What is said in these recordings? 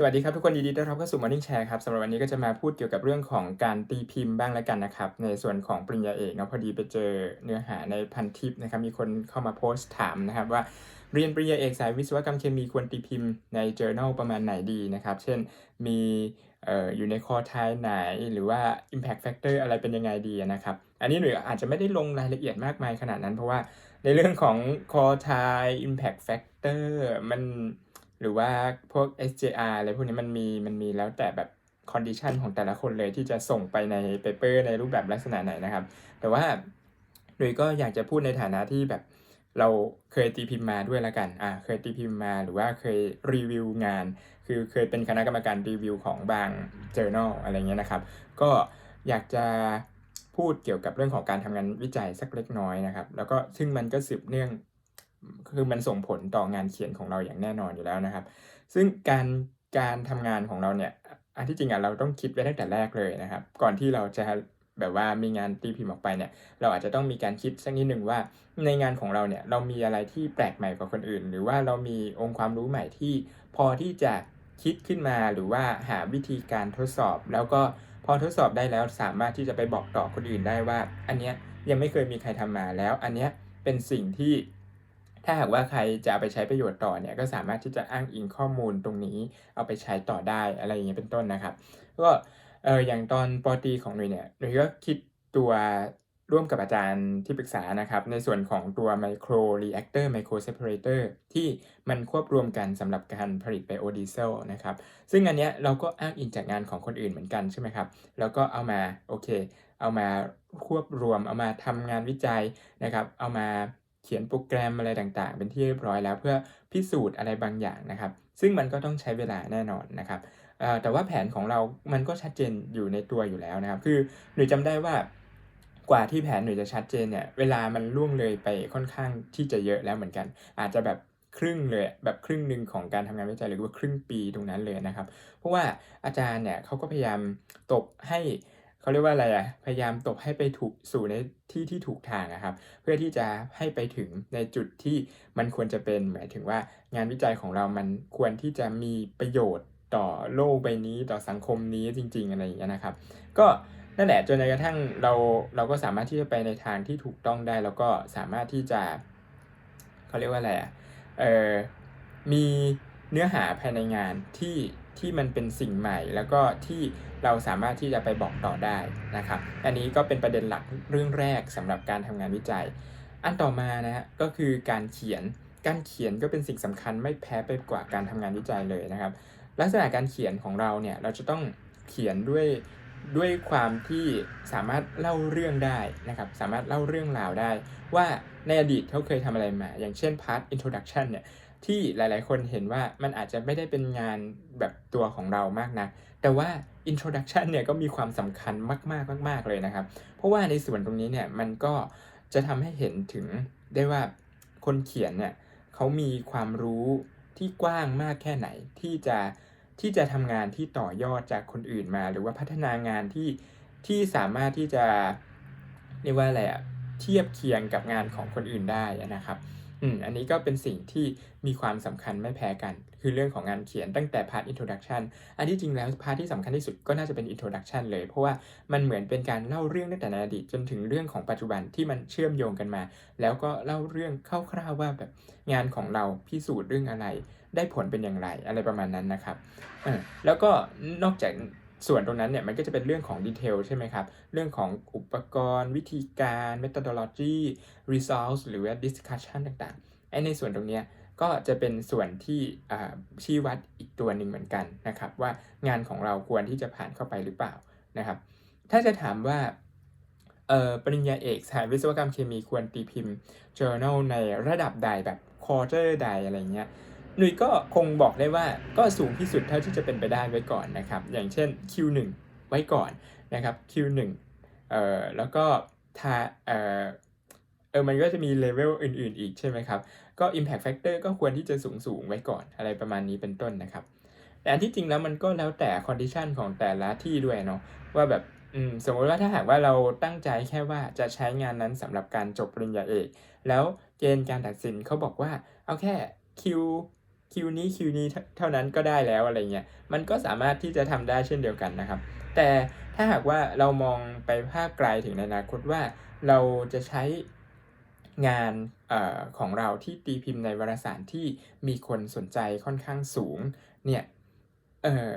สวัสดีครับทุกคนยินดีต้อนรับเข้าสู่ Morning Share ครับสำหรับวันนี้ก็จะมาพูดเกี่ยวกับเรื่องของการตีพิมพ์บ้างแล้วกันนะครับในส่วนของปริญญาเอกเนาะพอดีไปเจอเนื้อหาในพันทิปนะครับมีคนเข้ามาโพสต์ถามนะครับว่าเรียนปริญญาเอกสายวิศวกรรมเคมีควรตีพิมพ์ใน journal ประมาณไหนดีนะครับ เช่นมีอออยู่ในคอไทยไหนหรือว่า impact factor อะไรเป็นยังไงดีนะครับ อันนี้หนูอาจจะไม่ได้ลงรายละเอียดมากมายขนาดนั้น เพราะว่าในเรื่องของคอไทย impact factor มัน หรือว่าพวก SJR อะไรพวกนี้มันมีมันมีแล้วแต่แบบ condition ของแต่ละคนเลยที่จะส่งไปใน paper ในรูปแบบลักษณะไหนนะครับ แต่ว่าหนุ่ยก็อยากจะพูดในฐานะที่แบบเราเคยตีพิมพ์มาด้วยละกัน อ่า เคยตีพิมพ์มาหรือว่าเคยรีวิวงาน คือเคยเป็นคณะกรรมการรีวิวของบาง journal อะไรเงี้ยนะครับ ก็อยากจะพูดเกี่ยวกับเรื่องของการทำงานวิจัยสักเล็กน้อยนะครับ แล้วก็ซึ่งมันก็สืบเนื่อง คือมันส่งผลต่องานเขียนของเราอย่างแน่นอนอยู่แล้วนะครับ ซึ่งการการทำงานของเราเนี่ยอันที่จริงอะเราต้องคิดไว้ตั้งแต่แรกเลยนะครับ ก่อนที่เราจะแบบว่ามีงานตีพิมพ์ออกไปเนี่ย เราอาจจะต้องมีการคิดสักนิดหนึ่งว่าในงานของเราเนี่ยเรามีอะไรที่แปลกใหม่กว่าคนอื่น หรือว่าเรามีองค์ความรู้ใหม่ที่พอที่จะคิดขึ้นมาหรือว่าหาวิธีการทดสอบ แล้วก็พอทดสอบได้แล้วสามารถที่จะไปบอกต่อคนอื่นได้ว่า อันเนี้ยยังไม่เคยมีใครทำมาแล้ว อันเนี้ยเป็นสิ่งที่ ถ้าหากว่าใครจะเอาไปใช้ประโยชน์ต่อเนี่ยก็สามารถที่จะอ้างอิงข้อมูลตรงนี้เอาไปใช้ต่อได้อะไรอย่างเงี้ยเป็นต้นนะครับ ก็เอออย่างตอนปอตีของหน่วยเนี่ยหน่วยก็คิดตัวร่วมกับอาจารย์ที่ปรึกษานะครับ ในส่วนของตัว micro reactor micro separator ที่มันควบรวมกันสำหรับการผลิตไบโอดีเซลนะครับ ซึ่งอันเนี้ยเราก็อ้างอิงจากงานของคนอื่นเหมือนกันใช่ไหมครับ แล้วก็เอามาโอเค เอามาควบรวมเอามาทำงานวิจัยนะครับ เอามา ขียนโปรแกรมอะไรต่างๆ เป็นที่เรียบร้อยแล้วเพื่อพิสูจน์อะไรบางอย่างนะครับ ซึ่งมันก็ต้องใช้เวลาแน่นอนนะครับแต่ว่าแผนของเรามันก็ชัดเจนอยู่ในตัวอยู่แล้วนะครับ คือหนูจำได้ว่ากว่าที่แผนหนูจะชัดเจนเนี่ยเวลามันล่วงเลยไปค่อนข้างที่จะเยอะแล้วเหมือนกัน อาจจะแบบครึ่งเลยแบบครึ่งหนึ่งของการทำงานวิจัยหรือว่าครึ่งปีตรงนั้นเลยนะครับ เพราะว่าอาจารย์เนี่ยเขาก็พยายามตบให้ เขาเรียกว่าอะไรอะพยายามตบให้ไปถูกสู่ในที่ที่ถูกทางนะครับ เพื่อที่จะให้ไปถึงในจุดที่มันควรจะเป็นหมายถึงว่างานวิจัยของเรามันควรที่จะมีประโยชน์ต่อโลกใบนี้ต่อสังคมนี้จริง ๆ อะไรอย่างเงี้ยนะครับ ก็นั่นแหละจนกระทั่งเราเราก็สามารถที่จะไปในทางที่ถูกต้องได้ แล้วก็สามารถที่จะเขาเรียกว่าอะไรอะเออมีเนื้อหาภายในงานที่ ที่มันเป็นสิ่งใหม่ แล้วก็ที่เราสามารถที่จะไปบอกต่อได้นะครับ อันนี้ก็เป็นประเด็นหลักเรื่องแรกสำหรับการทำงานวิจัย อันต่อมานะฮะก็คือการเขียนการเขียนก็เป็นสิ่งสำคัญไม่แพ้ไปกว่าการทำงานวิจัยเลยนะครับ ลักษณะการเขียนของเราเนี่ยเราจะต้องเขียนด้วยด้วยความที่สามารถเล่าเรื่องได้นะครับ สามารถเล่าเรื่องราวได้ ว่าในอดีตเขาเคยทำอะไรมา อย่างเช่นพาร์ท introduction เนี่ย ที่หลายๆ คนเห็นว่ามันอาจจะไม่ได้เป็นงานแบบตัวของเรามากนะแต่ว่า introduction เนี่ยก็มีความสำคัญมากๆมาก ๆ เลยนะครับ เพราะว่าในส่วนตรงนี้เนี่ยมันก็จะทำให้เห็นถึงได้ว่าคนเขียนเนี่ยเขามีความรู้ที่กว้างมากแค่ไหนที่จะที่จะทำงานที่ต่อยอดจากคนอื่นมา หรือว่าพัฒนางานที่ที่สามารถที่จะเรียกว่าอะไรอะเทียบเคียงกับงานของคนอื่นได้นะครับ อืมอันนี้ก็เป็นสิ่งที่มีความสำคัญไม่แพ้กัน คือเรื่องของงานเขียนตั้งแต่พาร์ท introduction อันที่จริงแล้วพาร์ทที่สำคัญที่สุดก็น่าจะเป็น introduction เลย เพราะว่ามันเหมือนเป็นการเล่าเรื่องตั้งแต่ในอดีตจนถึงเรื่องของปัจจุบันที่มันเชื่อมโยงกันมา แล้วก็เล่าเรื่องคร่าวๆว่าแบบงานของเราพิสูจน์เรื่องอะไร ได้ผลเป็นอย่างไรอะไรประมาณนั้นนะครับอแล้วก็นอกจาก ส่วนตรงนั้นเนี่ยมันก็จะเป็นเรื่องของดีเทลใช่ไหมครับ เรื่องของอุปกรณ์วิธีการ methodology results หรือว่า discussion ต่างๆไอในส่วนตรงนี้ก็จะเป็นส่วนที่ชี้วัดอีกตัวหนึ่งเหมือนกันนะครับ ว่างานของเราควรที่จะผ่านเข้าไปหรือเปล่านะครับ ถ้าจะถามว่าปริญญาเอกสายวิศวกรรมเคมีควรตีพิมพ์ journal ในระดับใดแบบ quarter ใดอะไรเงี้ย หนุ่ยก็คงบอกได้ว่าก็สูงที่สุดเท่าที่จะเป็นไปได้ไว้ก่อนนะครับ อย่างเช่น Q1 ไว้ก่อนนะครับ Q1 เอ่อแล้วก็ทาเอ่อเออมันก็จะมีเลเวลอื่นๆ อีกใช่ไหมครับ ก็ Impact Factor ก็ควรที่จะสูงสูงไว้ก่อนอะไรประมาณนี้เป็นต้นนะครับ แต่ที่จริงแล้วมันก็แล้วแต่คอนดิชันของแต่ละที่ด้วยเนาะว่าแบบสมมติว่าถ้าหากว่าเราตั้งใจแค่ว่าจะใช้งานนั้นสำหรับการจบปริญญาเอก แล้วเกณฑ์การตัดสินเขาบอกว่าเอาแค่ Q คิวนี้คิวนี้เท่านั้นก็ได้แล้วอะไรเงี้ยมันก็สามารถที่จะทำได้เช่นเดียวกันนะครับ แต่ถ้าหากว่าเรามองไปภาพไกลถึงในอนาคตว่าเราจะใช้งานออของเราที่ตีพิมพ์ในวารสารที่มีคนสนใจค่อนข้างสูงเนี่ยเออ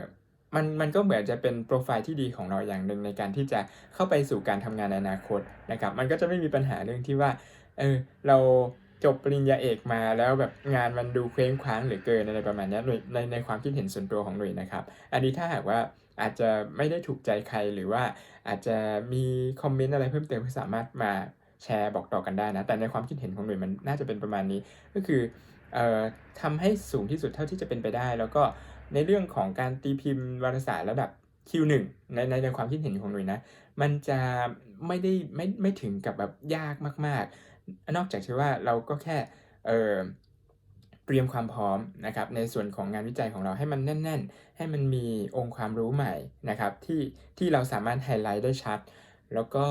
มันมันก็เหมือนจะเป็นโปรไฟล์ที่ดีของเราอย่างหนึ่งในการที่จะเข้าไปสู่การทำงานในอนาคตนะครับ มันก็จะไม่มีปัญหาเรื่องที่ว่าเออเรา จบปริญญาเอกมาแล้วแบบงานมันดูเคว้งคว้างหลือเกินอะไรประมาณนี้หน่ยในในความคิดเห็นส่วนตัวของหน่ยนะครับ อันนี้ถ้าหากว่าอาจจะไม่ได้ถูกใจใครหรือว่าอาจจะมีคอมเมนต์อะไรเพิ่มเติมที่สามารถมาแชร์บอกต่อกันได้นะ แต่ในความคิดเห็นของหน่ยมันน่าจะเป็นประมาณนี้ ก็คือเอ่อทำให้สูงที่สุดเท่าที่จะเป็นไปได้ แล้วก็ในเรื่องของการตีพิมพ์วารสารระดับ Q1 ในในในความคิดเห็นของหน่ยนะ มันจะไม่ได้ไม่ไม่ถึงกับแบบยากมาก ๆ นอกจากที่ว่าเราก็แค่เเตรียมความพร้อมนะครับในส่วนของงานวิจัยของเราให้มันแน่น ๆ ให้มันมีองค์ความรู้ใหม่นะครับที่ที่เราสามารถไฮไลท์ได้ชัด แล้วก็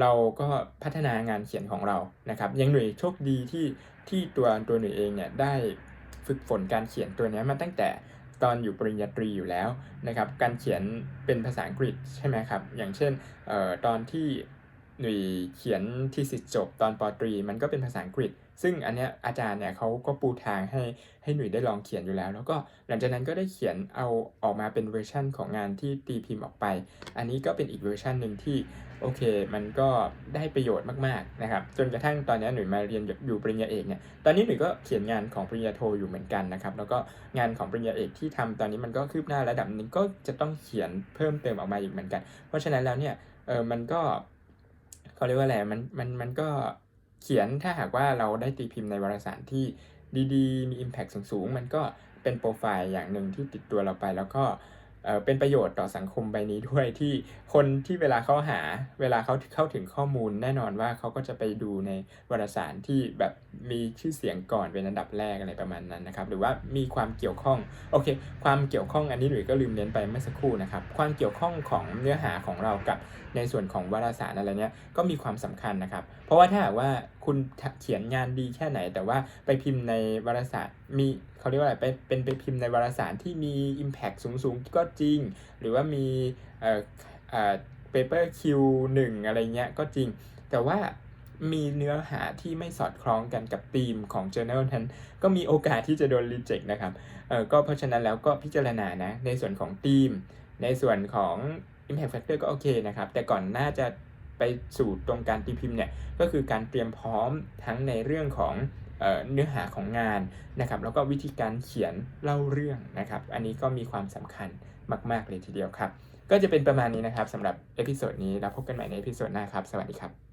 เราก็พัฒนางานเขียนของเรานะครับยังหน่วยโชคดีที่ที่ตัวตัวหน่วยเองเนี่ยได้ฝึกฝนการเขียนตัวนี้มาตั้งแต่ตอนอยู่ปริญญาตรีอยู่แล้วนะครับ การเขียนเป็นภาษาอังกฤษใช่ไหมครับ อย่างเช่นออตอนที่ หนุ่ยเขียนทีสิทธ์จบตอนปตรี มันก็เป็นภาษาอังกฤษ ซึ่งอันเนี้ยอาจารย์เนี่ยเขาก็ปูทางให้ให้หนุ่ยได้ลองเขียนอยู่แล้ว แล้วก็หลังจากนั้นก็ได้เขียนเอาออกมาเป็นเวอร์ชั่นของงานที่ตีพิมพ์ออกไป อันนี้ก็เป็นอีกเวอร์ชันหนึ่งที่โอเค มันก็ได้ประโยชน์มากๆนะครับจนกระทั่งตอนนี้หนุ่ยมาเรียนอยู่ปริญญาเอกเนี่ยตอนนี้หนุ่ยก็เขียนงานของปริญญาโทอยู่เหมือนกันนะครับแล้วก็งานของปริญญาเอกที่ทำตอนนี้มันก็คืบหน้าระดับหนึงก็จะต้องเขียนเพิ่มเติมออกมาอีกเหมือนกัน เพราะฉะนั้นแล้วเนี่ยเออมันก็ เขาเรียกว่าอะไรมันมันมันก็เขียนถ้าหากว่าเราได้ตีพิมพ์ในวารสารที่ดีๆ มี Impact สูงๆ มันก็เป็นโปรไฟล์อย่างหนึ่งที่ติดตัวเราไปแล้วก็ เออเป็นประโยชน์ต่อสังคมใบนี้ด้วยที่คนที่เวลาเขาหาเวลาเขาเข้าถึงข้อมูลแน่นอนว่าเขาก็จะไปดูในวารสารที่แบบมีชื่อเสียงก่อนเป็นอันดับแรกอะไรประมาณนั้นนะครับหรือว่ามีความเกี่ยวข้องโอเค ความเกี่ยวข้องอันนี้หนุ่ยก็ลืมเน้นไปเมื่อสักครู่นะครับความเกี่ยวข้องของเนื้อหาของเรากับในส่วนของวารสารอะไรเนี้ยก็มีความสำคัญนะครับเพราะว่าถ้าหากว่าคุณเขียนงานดีแค่ไหน แต่ว่าไปพิมพ์ในวารสารมีเขาเรียกว่าอะไรไปเป็นไปพิมพ์ในวารสารที่มี Impact สูงๆก็จริง หรือว่ามีเอ่อเอ่อ paper Q1 อะไรเงี้ยก็จริง แต่ว่ามีเนื้อหาที่ไม่สอดคล้องกันกับธีมของ journal นั้นก็มีโอกาสที่จะโดน reject นะครับเออก็เพราะฉะนั้นแล้วก็พิจารณานะในส่วนของธีม ในส่วนของ Impact Factor ก็โอเคนะครับ แต่ก่อนหน้าจะ ไปสู่ตรงการตีพิมพ์เนี่ยก็คือการเตรียมพร้อมทั้งในเรื่องของเออเนื้อหาของงานนะครับแล้วก็วิธีการเขียนเล่าเรื่องนะครับอันนี้ก็มีความสำคัญมาก ๆ เลยทีเดียวครับ ก็จะเป็นประมาณนี้นะครับสำหรับเอพิโซดนี้แล้วพบกันใหม่ในเอพิโซดหน้าครับ สวัสดีครับ